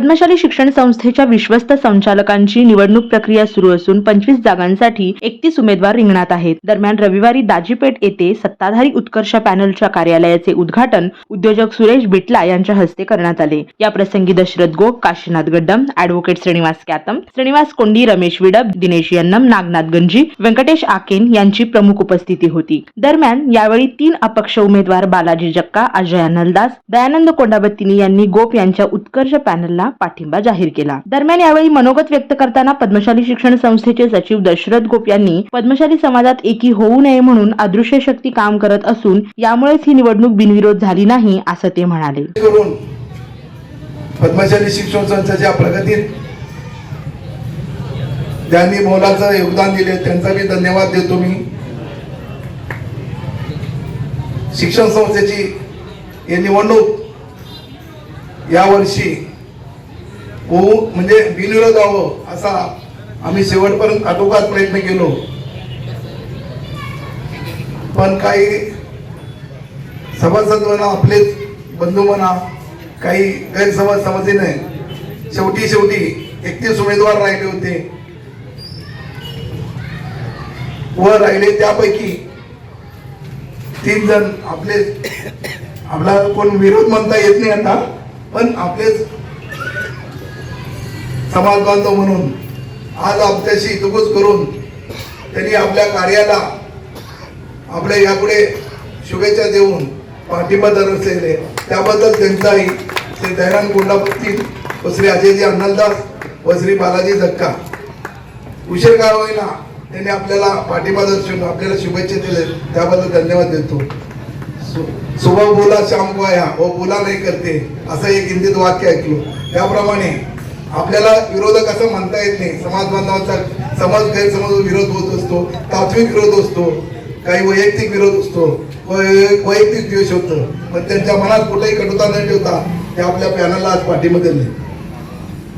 पद्मशाली शिक्षण संस्थेच्या विश्वस्त संचालकांची निवडणूक प्रक्रिया सुरू असून पंचवीस जागांसाठी एकतीस उमेदवार रिंगणात आहेत. दरम्यान रविवारी दाजीपेठ येथे सत्ताधारी उत्कर्ष पॅनलच्या कार्यालयाचे उद्घाटन उद्योजक सुरेश बिटला यांच्या हस्ते करण्यात आले. या प्रसंगी दशरथ गोप काशीनाथ गड्डम अॅडव्होकेट श्रीनिवास कॅतम श्रीनिवास कोंडी रमेश विडब दिनेश यन्नम नागनाथ गंजी व्यंकटेश आकेन यांची प्रमुख उपस्थिती होती. दरम्यान यावेळी तीन अपक्ष उमेदवार बालाजी जक्का अजय नलदास दयानंद कोंडाबत्तीनी यांनी गोप यांच्या उत्कर्ष पॅनलला पाठिंबा जाहीर केला. दरम्यान यावेळी मनोगत व्यक्त करताना पद्मशाली शिक्षण संस्थेचे सचिव दशरथ गोप यांनी पद्मशाली समाजात एकी होऊ नये म्हणून अदृश्य शक्ती काम करत असून यामुळेच ही निवडणूक बिनविरोध झाली नाही असं ते म्हणाले. पद्मशाली शिक्षण संस्थेच्या प्रगतीत ज्यांनी मोलाचं योगदान दिले त्यांचा मी धन्यवाद देतो मी. शिक्षण संस्थेची ही निवडणूक यावर्षी होऊ म्हणजे बिनविरोध व्हावं असा आम्ही शेवटपर्यंत आटोकात प्रयत्न केलो. पण काही सभासद म्हणा आपलेच बंधू म्हणा काही गैरसमज समजले शेवटी शेवटी एकतीस उमेदवार राहिले होते. व राहिले त्यापैकी तीन जण आपले आपला कोण विरोध म्हणता येत नाही आता पण आपलेच समाज बांधव म्हणून आज आमच्याशी दुगुस करून त्यांनी आपल्या कार्याला आपल्या यापुढे शुभेच्छा देऊन पाठिंबा दर्शवले. त्याबद्दल त्यांचाही श्री दयानंद गुंडापत्ती व श्री अजयजी अन्नलदास व श्री बालाजी धक्का उशीर काय होईना त्यांनी आपल्याला पाठिंबा दर्शवून आपल्याला शुभेच्छा दिले. त्याबद्दल धन्यवाद देतो. सु- सुबह बोला शाम को आया. बोला नाही करते. असं एक हिंदीत वाक्य ऐकलो. त्याप्रमाणे आपल्याला विरोधक असं म्हणता येत नाही. समाज बांधवांचा समाज गैरसमज विरोध होत असतो तात्विक विरोध असतो काही वैयक्तिक विरोध असतो वै- वैयक्तिक द्वेष होतो. पण त्यांच्या मनात कुठेही कटुता न ठेवता ते आपल्या पॅनलला आज पाठीमध्ये दिले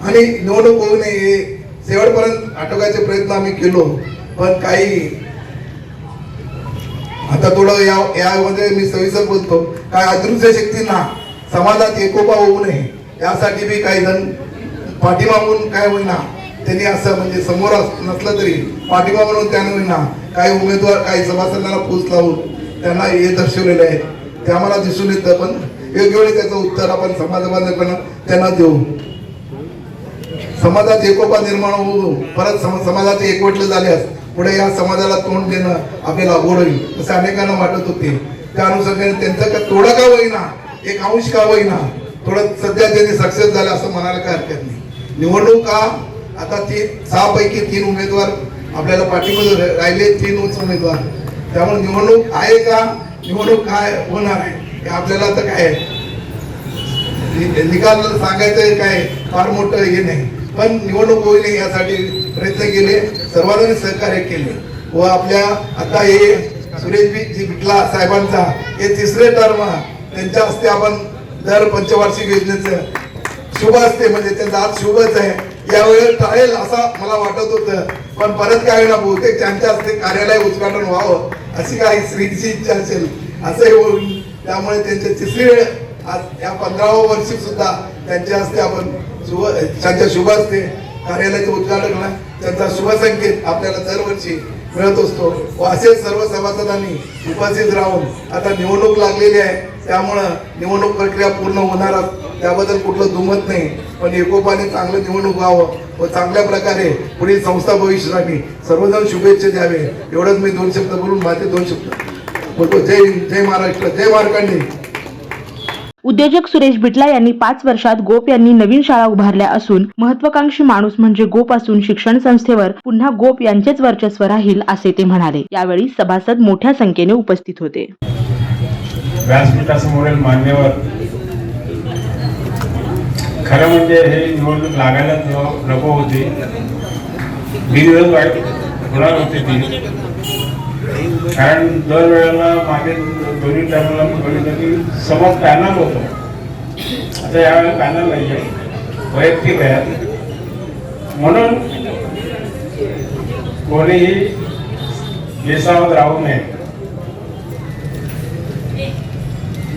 आणि निवडणूक होऊ नये शेवटपर्यंत आटोकायचे प्रयत्न आम्ही केलो. पण काही आता थोडं या यामध्ये मी सविस्तर बोलतो. काय अदृश्य शक्तींना समाजात एकोपा होऊ नये. यासाठी बी काही जण पाठीमागून म्हणून काय होईना त्यांनी असं म्हणजे समोर नसलं तरी पाठिंबा म्हणून त्याने होईना काही उमेदवार काही सभासदांना पोच लावून त्यांना हे दर्शवलेलं आहे. ते आम्हाला दिसून येतं पण योग्य वेळी त्याचं उत्तर आपण समाजबांधवांना त्यांना देऊ. समाजात एकोपा निर्माण होऊ परत सम- समाजात एकवटलं झाल्यास पुढे या समाजाला तोंड देणं आपल्याला अवघड होईल असं अनेकांना वाटत होते. त्या अनुषंगाने त्यांचं का थोडं का होईना एक अंश का होईना थोडं सध्या त्यांनी सक्सेस झालं असं म्हणायला काय हरकत नाही. निवडणूक आता ती सहा पैकी तीन उमेदवार आपल्याला पाठीमध्ये राहिले तीन उमेदवार. त्यामुळे निवडणूक आहे का? निवडणूक काय होणार आहे? हे आपल्याला आता काय आहे? निकाल सांगायचं काय? फार मोठं हे नाही. पण निवडणूक होईल यासाठी प्रयत्न केले सर्वांनी सहकार्य केले. व आपल्या आता हे सुरेश जी बिटला साहेबांचा हे तिसरे टर्म त्यांच्या हस्ते आपण दर पंचवार्षिक योजनेचं शुभ असते म्हणजे त्यांचा आज शुभच आहे. यावेळेस टाळेल असं मला वाटत होतं. पण परत काय ना बहुतेक त्यांच्या हस्ते कार्यालय उद्घाटन व्हावं अशी काही श्रीची इच्छा असेल. असंही होईल. त्यामुळे त्यांचे तिसरी वेळ आज या पंधराव्या वर्षी सुद्धा त्यांच्या हस्ते आपण शुभ त्यांच्या शुभ असते कार्यालयाचं उद्घाटन होणार. त्यांचा शुभ संकेत आपल्याला दरवर्षी मिळत असतो. व असेच सर्व सभासदांनी उपस्थित राहून आता निवडणूक लागलेली आहे. त्यामुळं निवडणूक प्रक्रिया पूर्ण होणार त्याबद्दल कुठलं दुमत नाही. पण एकोपाने चांगलं निवडणूक व्हावं व चांगल्या प्रकारे पुढील संस्था भविष्यासाठी सर्वजण शुभेच्छा द्यावे. एवढंच मी दोन शब्द बोलून माझे दोन शब्द बोलतो. जय हिंद जय महाराष्ट्र जय मार्कंडी उद्योजक सुरेश बिटला यांनी पाच वर्षात गोप यांनी नवीन शाळा उभारल्या असून महत्वाकांक्षी माणूस म्हणजे गोप असून शिक्षण संस्थेवर पुन्हा गोप यांचेच वर्चस्व राहील असे ते म्हणाले. यावेळी सभासद मोठ्या संख्येने उपस्थित होते. व्यासपीठासमोरील मान्यवर. खरं म्हणजे हे निवडणूक लागायला नको होती. बिनविरोध वाईट होणार होती ती. कारण दर वेळेला मागे दोन्ही टर्मला बघितलं की समोर पॅनल होतं. आता यावेळेला पॅनल नाही आहे. वैयक्तिक आहे. म्हणून कोणीही बेसावत राहू नये.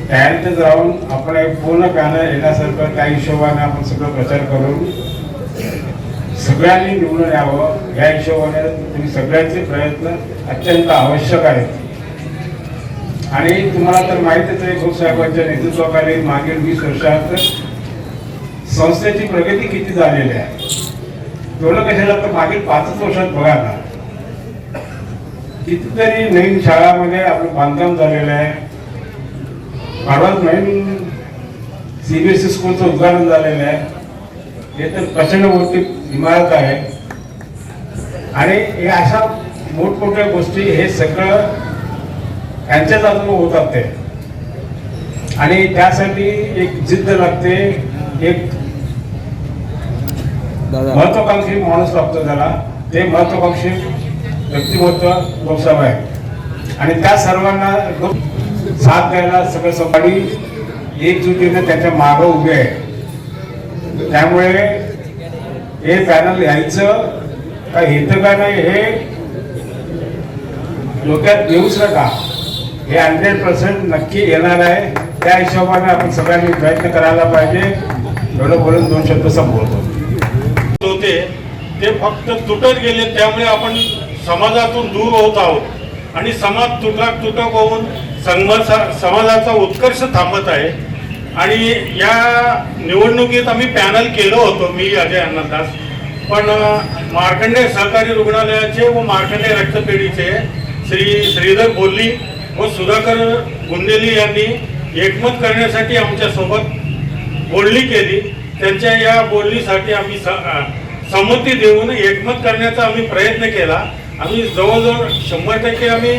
तयारीतच राहून आपण एक पूर्ण पॅनल येण्यासारखं त्या हिशोबाने आपण सगळं प्रचार करून सगळ्यांनी निवडून यावं. या हिशोबाने तुम्ही सगळ्यांचे प्रयत्न अत्यंत आवश्यक आहेत. आणि तुम्हाला तर माहितीच आहे भाऊसाहेबांच्या नेतृत्वाखाली मागील वीस वर्षात संस्थेची प्रगती किती झालेली आहे. एवढं कशाला तर मागील पाचच वर्षात बघा ना. कितीतरी नवीन शाळामध्ये आपलं बांधकाम झालेलं आहे. परवाच नवीन सीबीएसई स्कूलचं उद्घाटन झालेलं आहे. हे तर प्रचंड मोठी इमारत आहे. आणि हे अशा मोठमोठ्या गोष्टी हे सगळं यांच्याच हातून होतात ते आणि त्यासाठी एक जिद्द लागते. एक महत्वाकांक्षी माणूस लागतो त्याला. ते महत्वाकांक्षी व्यक्तिमत्व लोकसभा आहे. आणि त्या सर्वांना साथ द्यायला सगळं सकाळी एकजुटीने त्याच्या मागं उभे आहे. त्यामुळे हे पॅनल यायचं का येतं का नाही हे डोक्यात घेऊच नका. हे हंड्रेड पर्सेंट नक्की येणार आहे. त्या हिशोबाने आपण सगळ्यांनी प्रयत्न करायला पाहिजे. एवढं बोलून दोन शब्द संपवतो. होते. ते फक्त तुटत गेले त्यामुळे आपण समाजातून दूर होत आहोत. आणि समाज तुटक तुटक होऊन समाजाचा उत्कर्ष थांबत आहे. आणि या निवडणुकीत आम्ही पॅनल केलं होतं मी अजय अन्नदास पण अ, मार्कंडे सहकारी रुग्णालयाचे व मार्कंडे रक्तपेढीचे श्री श्रीधर बोल्ली व सुधाकर गुंडेली यांनी एकमत करण्यासाठी आमच्यासोबत बोलणी केली. त्यांच्या या बोलणीसाठी आम्ही स- संमती देऊन एकमत करण्याचा आम्ही प्रयत्न केला. आम्ही जवळजवळ शंभर टक्के आम्ही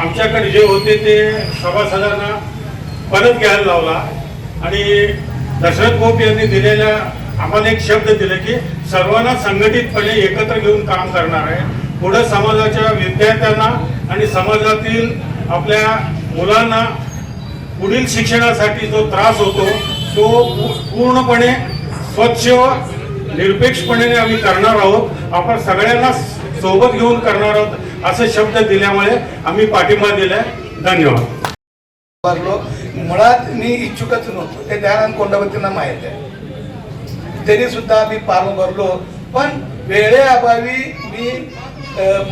आमच्याकडे जे होते ते सभासदांना परत घ्यायला लावला. आणि दशरथ गोप यांनी दिलेल्या आम्हाला एक शब्द दिले की सर्वांना संघटितपणे एकत्र घेऊन काम करणार आहे. पुढे समाजाच्या विद्यार्थ्यांना आणि समाजातील आपल्या मुलांना पुढील शिक्षणासाठी जो त्रास होतो तो पूर्णपणे स्वच्छ व निरपेक्षपणे आम्ही करणार आहोत. आपण सगळ्यांना सोबत घेऊन करणार आहोत. असं शब्द दिल्यामुळे आम्ही पाठिंबा दिलाय. धन्यवाद. भरलो मुळात मी इच्छुकच नव्हतो. ते दयानंद कोंडावतींना माहीत आहे. तरी सुद्धा मी फॉर्म भरलो पण वेळेअभावी मी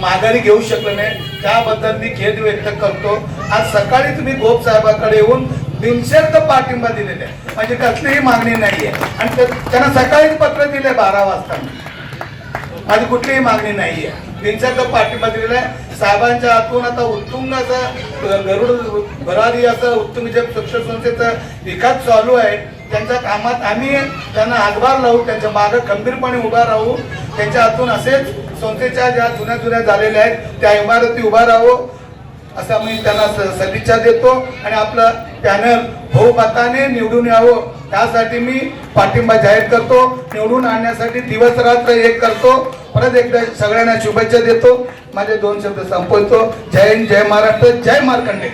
माघारी घेऊ शकलो नाही. त्याबद्दल मी खेद व्यक्त करतो. आज सकाळी तुम्ही गोप साहेबाकडे येऊन बिनशर्त पाठिंबा दिलेला आहे. म्हणजे कसलीही मागणी नाही आहे आणि त्यांना सकाळीच पत्र दिले बारा वाजता. माझी कुठलीही मागणी नाही आहे बिनशर्त पाठिंबा दिलेला आहे. साहेबांच्या हातून आता उत्तुंग असा गरुड भरारी असं उत्तुंग जे शिक्षण संस्थेचा विकास चालू आहे. त्यांच्या कामात आम्ही त्यांना हातभार लावू त्यांच्या मागं खंबीरपणे उभा राहू. त्यांच्या हातून असेच संस्थेच्या ज्या जुन्या जुन्या झालेल्या आहेत त्या इमारती उभा राहू. असं मी त्यांना स- सदिच्छा देतो आणि आपलं पॅनल बहुमताने निवडून यावं. त्यासाठी मी पाठिंबा जाहीर करतो. निवडून आणण्यासाठी दिवस रात्र एक करतो. परत एकदा सगळ्यांना शुभेच्छा देतो. माझे दोन शब्द संपवतो. जय हिंद जय महाराष्ट्र जय मार्कंडे